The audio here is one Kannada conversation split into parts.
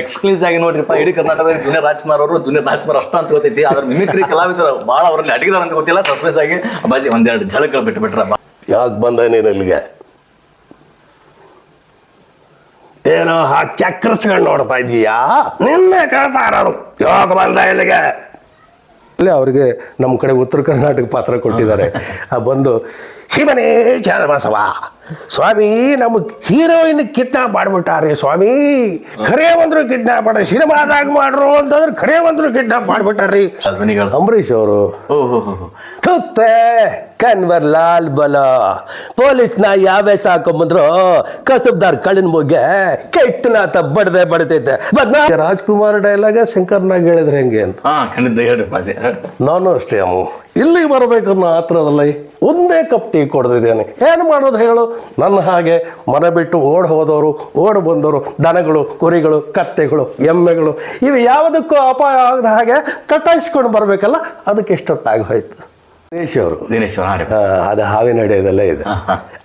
ಎಕ್ಸ್ಕ್ಲೂಸ್ ಆಗಿ ನೋಡ್ರಿಪ್ಪ ಇಡೀ ಕರ್ನಾಟಕದಲ್ಲಿ ಜೂನಿಯರ್ ರಾಜ್ಕುಮಾರ್ ಅವರು ಜೂನಿಯರ್ ರಾಜ್ಕುಮಾರ್ ಅಷ್ಟ ಅಂತ ಗೊತ್ತೈತಿ. ಆದ್ರೆ ಮಿಮಿಕ್ರಿ ಕಲಾವಿದರು ಭಾಳ ಅವರಲ್ಲಿ ಅಡಗಿದಾರ ಅಂತ ಗೊತ್ತಿಲ್ಲ. ಸಸ್ಪೆನ್ಸ್ ಆಗಿ ಬಾಜಿ ಒಂದೆರಡು ಝಲಕ್ಗಳು ಬಿಟ್ಟು ಬಿಟ್ರಪ್ಪ ಯಾಕೆ ಬಂದ ನೀನು ಇಲ್ಲಿಗೆ? ಏನೋ ಆ ಚಕ್ರಸ್ಕೊಂಡು ನೋಡ್ತಾ ಇದೀಯಾ ನಿನ್ನೆ ಕೇಳ್ತಾ ಇರೋದು. ಯಾವಾಗ ಬಂದ ಇಲ್ಲಿಗೆ? ಅಲ್ಲೇ ಅವರಿಗೆ ನಮ್ಮ ಕಡೆ ಉತ್ತರ ಕರ್ನಾಟಕ ಪಾತ್ರ ಕೊಟ್ಟಿದ್ದಾರೆ. ಆ ಬಂದು ಶಿವನೇ ಚರಬಸವ ಸ್ವಾಮಿ ನಮ್ಮ ಹೀರೋಯಿನ್ ಕಿಡ್ನಾಪ್ ಮಾಡ್ಬಿಟ್ಟಾರೆ ಸ್ವಾಮಿ. ಖರೇ ಒಂದ್ರು ಕಿಡ್ನಾಪ್ ಮಾಡ ಸಿನಿಮಾದಾಗ ಮಾಡ್ರು ಅಂತಂದ್ರೆ ಖರೇ ಒಂದ್ರು ಕಿಡ್ನಾಪ್ ಮಾಡ್ಬಿಟ್ಟಾರಿ ಅಂಬರೀಷ್ ಅವರು. ಕುತ್ತೆ ಕನ್ವರ್ ಲಾಲ್ ಬಲ. ಪೊಲೀಸ್ನ ಯಾವೇ ಸಾಕೊಂಬಂದ್ರು ಕಸಬ್ದಾರ್ ಕಳಿನ ಮುಗ್ಗೆ ಕೆಟ್ಟ ನಾತ ಬಡದೆ ಬಡತೈತೆ. ರಾಜ್ಕುಮಾರ್ ಡೈಲಾಗ ಶಂಕರ್ನಾಗ್ ಹೇಳಿದ್ರೆ ಹೆಂಗೆ ಅಂತ. ನಾನು ಅಷ್ಟೇ ಅಮ್ಮ. ಇಲ್ಲಿಗೆ ಬರಬೇಕನ್ನೋ ಆತ್ರದಲ್ಲ ಒಂದೇ ಕಪ್ ಟೀ ಕೊಡ್ದಿದ್ದೇನೆ. ಏನು ಮಾಡೋದು ಹೇಳು? ನನ್ನ ಹಾಗೆ ಮನೆ ಬಿಟ್ಟು ಓಡ್ ಹೋದವರು ಓಡ್ ಬಂದವರು ದನಗಳು ಕುರಿಗಳು ಕತ್ತೆಗಳು ಎಮ್ಮೆಗಳು ಇವು ಯಾವುದಕ್ಕೂ ಅಪಾಯ ಆಗದ ಹಾಗೆ ತಟಾಯಿಸ್ಕೊಂಡು ಬರಬೇಕಲ್ಲ? ಅದಕ್ಕೆ ಇಷ್ಟೊತ್ತಾಗಿ ಹೋಯ್ತು. ದಿನೇಶ್ ಅವರು. ದಿನೇಶ್ ಹಾ ಅದು ಹಾವಿನ ನಡೆಯೋದಲ್ಲೇ ಇದೆ.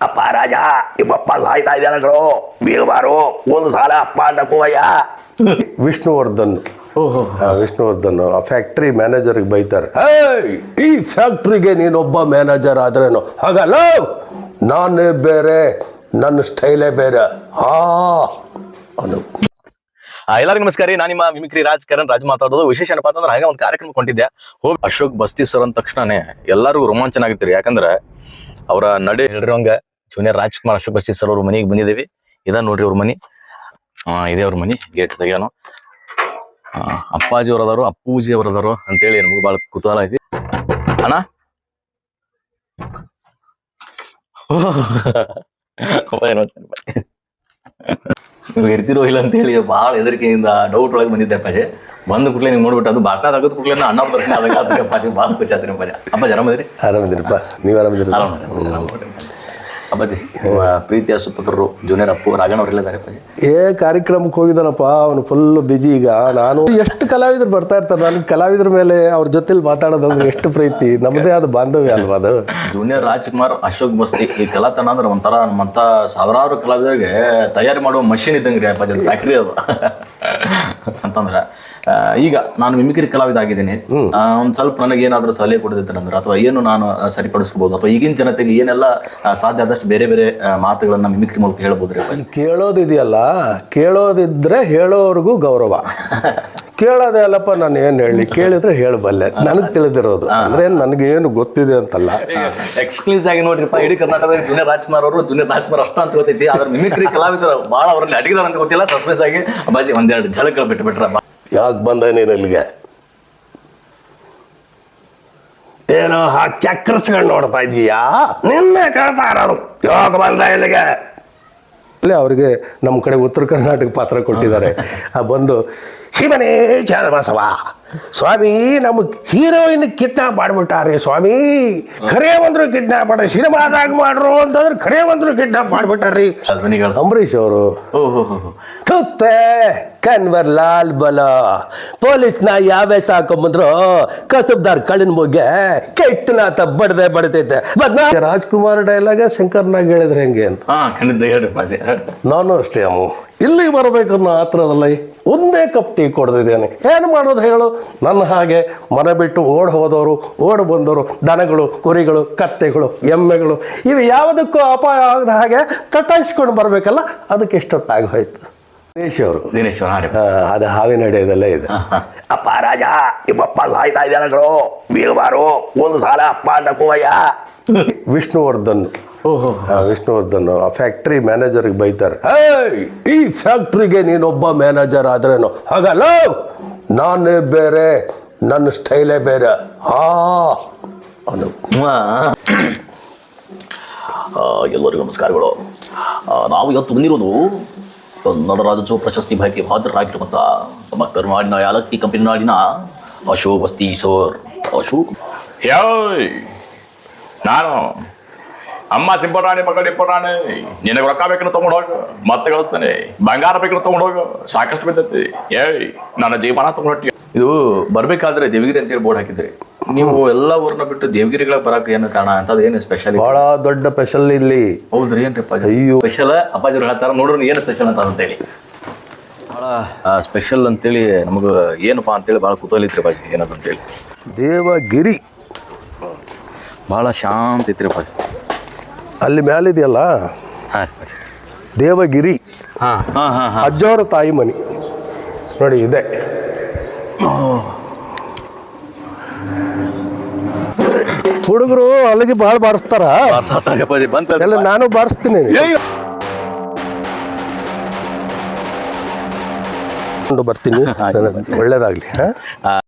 ಅಪ್ಪ ರಾಜ ನಿಮ್ಮಪ್ಪ ಸಾಯ್ತಾ ಇದ್ದಾನಗಳು ಬೀರುವಾರು ಒಂದು ಸಾಲ ಅಪ್ಪ ಅಂತ ಕೂವಯ್ಯ. ವಿಷ್ಣುವರ್ಧನ್ ವಿಷ್ಣುವರ್ಧನ್ ಆ ಫ್ಯಾಕ್ಟ್ರಿ ಮ್ಯಾನೇಜರ್ಗೆ ಬೈತಾರೆ. ಏಯ್ ಈ ಫ್ಯಾಕ್ಟ್ರಿಗೆ ನೀನೊಬ್ಬ ಮ್ಯಾನೇಜರ್ ಆದ್ರೇನು? ಹಾಗಲ್ಲ. ನಾನೇ ಬೇರೆ ನನ್ನ ಸ್ಟೈಲೇ ಬೇರೆ. ಆ ಅನು ಎಲ್ಲರಿಗೂ ನಮಸ್ಕಾರ ರೀ. ನಾನು ನಿಮ್ಮ ಮಿಮಿಕ್ರಿ ರಾಜ್ ಕರಣ್ ರಾಜ್ ಮಾತಾಡೋದು. ವಿಶೇಷ ಏನಪ್ಪ ಅಂತಂದ್ರೆ ಹಾಗೆ ಒಂದು ಕಾರ್ಯಕ್ರಮ ಕೊಂಡಿದ್ದೆ. ಹೋಗಿ ಅಶೋಕ್ ಬಸ್ತಿ ಸರ್ ಅಂದ ತಕ್ಷಣನೇ ಎಲ್ಲರಿಗೂ ರೋಮಾಂಚನ ಆಗಿತ್ತು ಯಾಕಂದ್ರೆ ಅವರ ನಡೆ ಹೇಳಿರೋಂಗ ಜೂನಿಯರ್ ರಾಜ್ಕುಮಾರ್ ಅಶೋಕ್ ಬಸ್ತಿ ಸರ್ ಅವ್ರ ಮನೆಗೆ ಬಂದಿದ್ದೀವಿ. ಇದ ನೋಡ್ರಿ ಅವ್ರ ಮನಿ. ಇದೇ ಅವ್ರ ಮನಿ ಗೇಟ್ ತೆಗಿಯೋನು. ಅಪ್ಪಾಜಿ ಅವ್ರ ಅದಾರು ಅಪ್ಪೂಜಿ ಅವ್ರ ಅದಾರು ಅಂತೇಳಿ ನಮ್ಗೆ ಭಾಳ ಕುತೂಹಲ ಐತಿ. ಅಣ್ಣ? ಇರ್ತಿರೋ ಇಲ್ಲ ಅಂತೇಳಿ ಭಾಳ ಹೆದರಿಕೆಯಿಂದ ಡೌಟ್ ಒಳಗೆ ಬಂದಿದ್ದೆ ಅಪ್ಪಾಜಿ. ಬಂದ ಕೂಡಲೇ ನೀವು ನೋಡ್ಬಿಟ್ಟು ಅದು ಬಾಕ ತೆಗೆದ ಕೂಡಲೇ ಅಣ್ಣ ಆದಾಗ ಅದಕ್ಕೆ ಅಪ್ಪಾಜಿ. ಭಾಳ ಖುಷಿ ಆತ್ರಿ ಅಪ್ಪಾಜಿ. ಅಪ್ಪಾಜಿ ಆರಾಮದ್ರಿ ಆರಾಮಿದ್ದೀನಪ್ಪ ನೀವು ಆರಾಮದಿರಿ ಆರಾಮ ಅಪ್ಪಾಜಿ ಪ್ರೀತಿಯ ಸುಪುತ್ರರು ಜೂನಿಯರ್ ಅಪ್ಪು ರಾಜಣ್ಣ ಅವರೆಲ್ಲ ಅಪ್ಪಾಜಿ ಏ ಕಾರ್ಯಕ್ರಮಕ್ಕೆ ಹೋಗಿದ್ದಾನಪ್ಪ ಅವನು ಫುಲ್ ಬಿಜಿ ಈಗ. ನಾನು ಎಷ್ಟು ಕಲಾವಿದರು ಬರ್ತಾ ಇರ್ತಾರೆ ನನಗೆ ಕಲಾವಿದ್ರ ಮೇಲೆ ಅವ್ರ ಜೊತೆಲಿ ಮಾತಾಡೋದಂದ್ರೆ ಎಷ್ಟು ಪ್ರೀತಿ. ನಮ್ಮದೇ ಆದ ಬಾಂಧವ್ಯ ಅಲ್ವಾ ಅದು? ಜೂನಿಯರ್ ರಾಜ್ಕುಮಾರ್ ಅಶೋಕ್ ಬಸ್ತಿ ಈ ಕಲಾತನ ಅಂದ್ರೆ ಒಂಥರ ನಮ್ಮಂಥ ಸಾವಿರಾರು ಕಲಾವಿದರಿಗೆ ತಯಾರಿ ಮಾಡುವ ಮಷಿನ್ ಇದ್ದಂಗೆ ರೀ ಅಪ್ಪಾಜಿ ಫ್ಯಾಕ್ಟ್ರಿ ಅದು. ಅಂತಂದ್ರೆ ಈಗ ನಾನು ಮಿಮಿಕ್ರಿ ಕಲಾವಿದ ಆಗಿದ್ದೀನಿ ಒಂದ್ ಸ್ವಲ್ಪ ನನಗೆ ಏನಾದರೂ ಸಲಹೆ ಕೊಡದಿತ್ತಂದ್ರೆ ಅಥವಾ ಏನು ನಾನು ಸರಿಪಡಿಸ್ಕೋಬಹುದು ಅಥವಾ ಈಗಿನ ಜನತೆಗೆ ಏನೆಲ್ಲ ಸಾಧ್ಯ ಆದಷ್ಟು ಬೇರೆ ಬೇರೆ ಮಾತುಗಳನ್ನ ಮಿಮಿಕ್ರಿ ಮೂಲಕ ಹೇಳ್ಬೋದ್ರಿ ಕೇಳೋದಿದೆಯಲ್ಲ ಕೇಳೋದಿದ್ರೆ ಹೇಳೋರ್ಗೂ ಗೌರವ. ಕೇಳೋದೇ ಅಲ್ಲಪ್ಪ ನಾನು ಏನು ಹೇಳಿ? ಕೇಳಿದ್ರೆ ಹೇಳಬಲ್ಲೆ ನನಗೆ ತಿಳಿದಿರೋದು. ಅಂದ್ರೆ ನನಗೇನು ಗೊತ್ತಿದೆ ಅಂತಲ್ಲ. ಎಕ್ಸ್ಕ್ಲೂಸ್ ಆಗಿ ನೋಡ್ರಿಪ್ಪ ಇಡೀ ಕರ್ನಾಟಕದಲ್ಲಿ ಜೂನಿಯರ್ ರಾಜ್ಕುಮಾರ್ ಅವರು ಜೂನಿಯರ್ ರಾಜ್ಕುಮಾರ್ ಅಷ್ಟ ಅಂತ ಗೊತ್ತೈತಿ ಆದ್ರೆ ಮಿಮಿಕ್ರಿ ಕಲಾವಿದರು ಭಾಳ ಅವರಲ್ಲಿ ಅಡಗಿದಾರ ಅಂತ ಗೊತ್ತಿಲ್ಲ. ಸಸ್ಪೆನ್ಸ್ ಆಗಿ ಬಾಜಿ ಒಂದೆರಡು ಝಲಕ್ಗಳು ಬಿಟ್ಟು ಬಿಟ್ರ ಯಾಕೆ ಬಂದ ನೀನು ಇಲ್ಲಿಗೆ? ಏನೋ ಆ ಚಕ್ರಸ್ಕೊಂಡು ನೋಡ್ತಾ ಇದೀಯಾ? ನಿನ್ನೆ ಕೇಳ್ತಾ ಇರೋದು. ಯಾವಾಗ ಬಂದ ಇಲ್ಲಿಗೆ? ಅಲ್ಲಿ ಅವರಿಗೆ ನಮ್ಮ ಕಡೆ ಉತ್ತರ ಕರ್ನಾಟಕ ಪಾತ್ರ ಕೊಟ್ಟಿದ್ದಾರೆ. ಆ ಬಂದು ಶಿವನೇ ಚರಬಸವ ಸ್ವಾಮಿ ನಮ್ಮ ಹೀರೋಯಿನ್ ಕಿಡ್ನಾಪ್ ಮಾಡ್ಬಿಟ್ಟಾರೆ ಸ್ವಾಮಿ. ಖರೇ ಬಂದ್ರು ಕಿಡ್ನಾಪ್ ಮಾಡ್ರಿ ಸಿನಿಮಾದಾಗ ಮಾಡ್ರು ಅಂತಂದ್ರೆ ಖರೇ ಬಂದ್ರು ಕಿಡ್ನಾಪ್ ಮಾಡ್ಬಿಟ್ಟಾರ್ರಿ. ಅಂಬರೀಶ್ ಅಂಬರೀಷ್ ಅವರು. ತುತ್ತೆ ಕನ್ವರ್ ಲಾಲ್ ಬಲ. ಪೊಲೀಸ್ನ ಯಾವೇ ಸಾಕೊಂಬಂದ್ರು ಕಸಬ್ದಾರ್ ಕಳಿನ ಮುಗ್ಗೆ ಕೆಟ್ಟನಾತ ಬಡ್ದೆ ಬಡದೆ ಬದ್ನಾ ರಾಜ್ಕುಮಾರ್ ಡೈಲಾಗ ಶಂಕರ್ನಾಗ್ ಹೇಳಿದ್ರೆ ಹೆಂಗೆ ಅಂತ? ಹಾ ಖಂಡಿತ ಹೇಳ್ರಿ ಬಾಜಿ ನಾನು ಅಷ್ಟೇ ಅಮ್ಮ. ಇಲ್ಲಿಗೆ ಬರಬೇಕನ್ನೋ ಆತ್ರದಲ್ಲ ಒಂದೇ ಕಪ್ ಟೀ ಕೊಡ್ದಿದ್ದೇನೆ. ಏನು ಮಾಡೋದು ಹೇಳು? ನನ್ನ ಹಾಗೆ ಮನೆ ಬಿಟ್ಟು ಓಡ್ ಹೋದವರು ಓಡ್ ಬಂದವರು ದನಗಳು ಕುರಿಗಳು ಕತ್ತೆಗಳು ಎಮ್ಮೆಗಳು ಇವು ಯಾವುದಕ್ಕೂ ಅಪಾಯ ಆಗದ ಹಾಗೆ ತಟಾಯಿಸ್ಕೊಂಡು ಬರಬೇಕಲ್ಲ? ಅದಕ್ಕೆ ಇಷ್ಟೊತ್ತಾಗಿ ಹೋಯ್ತು. ದಿನೇಶ್ ಅವರು. ದಿನೇಶ್ ಹಾ ಅದು ಹಾವಿನ ನಡೆಯೋದಲ್ಲೇ ಇದೆ. ಅಪ್ಪ ರಾಜ ನಿಮ್ಮಪ್ಪ ಸಾಯ್ತಾ ಇದ್ದಾನಗಳು ಬೀರುಬಾರು ಒಂದು ಸಾಲ ಅಪ್ಪ ಅಂತ ಕೂವಯ್ಯ. ವಿಷ್ಣುವರ್ಧನ್ ವಿಷ್ಣುವರ್ಧನ್ ಆ ಫ್ಯಾಕ್ಟ್ರಿ ಮ್ಯಾನೇಜರ್ಗೆ ಬೈತಾರೆ. ಏಯ್ ಈ ಫ್ಯಾಕ್ಟ್ರಿಗೆ ನೀನೊಬ್ಬ ಮ್ಯಾನೇಜರ್ ಆದ್ರೇನು? ಹಾಗಲ್ಲ. ನಾನೇ ಬೇರೆ ನನ್ನ ಸ್ಟೈಲೇ ಬೇರೆ. ಆ ಅನು. ಆ, ಎಲ್ಲರಿಗೂ ನಮಸ್ಕಾರಗಳು. ನಾವು ಇವತ್ತು ಬಂದಿರೋದು ಕನ್ನಡ ರಾಜ್ಯೋತ್ಸವ ಪ್ರಶಸ್ತಿ ಭಾಗ್ಯ ಹಾಜರಾಗಿರುವಂಥ ನಮ್ಮ ಕರ್ನಾಡಿನ ಯಾಲಕ್ಕಿ ಕಂಪನಿ ನಾಡಿನ ಅಶೋಕ್ ಬಸ್ತಿ ಸರ್. ಅಶೋಕ್. ಯಾವ ನಾನು ಅಮ್ಮ ಸಿಂಪರಾಣಿ ಮಗಳು ಇಂಪರಾಣಿ ನಿನಗೆ ರೊಕ್ಕ ಬೇಕನ್ನು ತಗೊಂಡು ಹೋಗು ಮತ್ತೆ ಕಳಿಸ್ತೇನೆ. ಬಂಗಾರ ಬೇಕನ್ನು ತಗೊಂಡು ಹೋಗು ಸಾಕಷ್ಟು ಬಿದ್ದೈತಿ. ಏಯ್ ನನ್ನ ಜೀವನ ತಗೊಂಡು ಹೊಟ್ಟಿ ಇದು ಬರ್ಬೇಕಾದ್ರೆ ದೇವಗಿರಿ ಅಂತೇಳಿ ಬೋರ್ಡ್ ಹಾಕಿದ್ರಿ. ನೀವು ಎಲ್ಲ ಊರನ್ನ ಬಿಟ್ಟು ದೇವಗಿರಿಗಳ ಬರಕ್ಕೆ ಏನು ಕಾರಣ? ಅಂತದ್ ಏನು ಸ್ಪೆಷಲ್ ಬಹಳ ದೊಡ್ಡ ಸ್ಪೆಷಲ್ ಇಲ್ಲಿ. ಹೌದ್ರಿ ಏನ್ರಿ ಅಯ್ಯೋ. ಸ್ಪೆಷಲ್ ಅಪ್ಪಾಜಿ ಹೇಳ್ತಾರ ನೋಡ್ರಿ ಏನು ಸ್ಪೆಷಲ್ ಅಂತ ಅಂತೇಳಿ. ಬಹಳ ಸ್ಪೆಷಲ್ ಅಂತೇಳಿ ನಮಗೆ ಏನಪ್ಪಾ ಅಂತೇಳಿ ಭಾಳ ಕುತೂಹಲ ಐತ್ರಿ ಬಾಜಿ ಏನದಂತೇಳಿ ದೇವಗಿರಿ. ಭಾಳ ಶಾಂತ ಐತ್ರಿ ಬಾಜಿ ಅಲ್ಲಿ ಮ್ಯಾಲಿದೆಯಲ್ಲ? ಹಾಂ ದೇವಗಿರಿ. ಹಾಂ ಹಾಂ ಹಾಂ ಹಾಂ. ಅಜ್ಜವರ ತಾಯಿ ಮನಿ. ನೋಡಿ ಇದೆ. ಹುಡುಗರು ಅಲ್ಲಿಗೆ ಭಾಳ ಬಾರಿಸ್ತಾರ? ಎಲ್ಲ ನಾನು ಬಾರಿಸ್ತೀನಿ. ಬರ್ತೀನಿ. ಒಳ್ಳೇದಾಗ್ಲಿ ಹಾ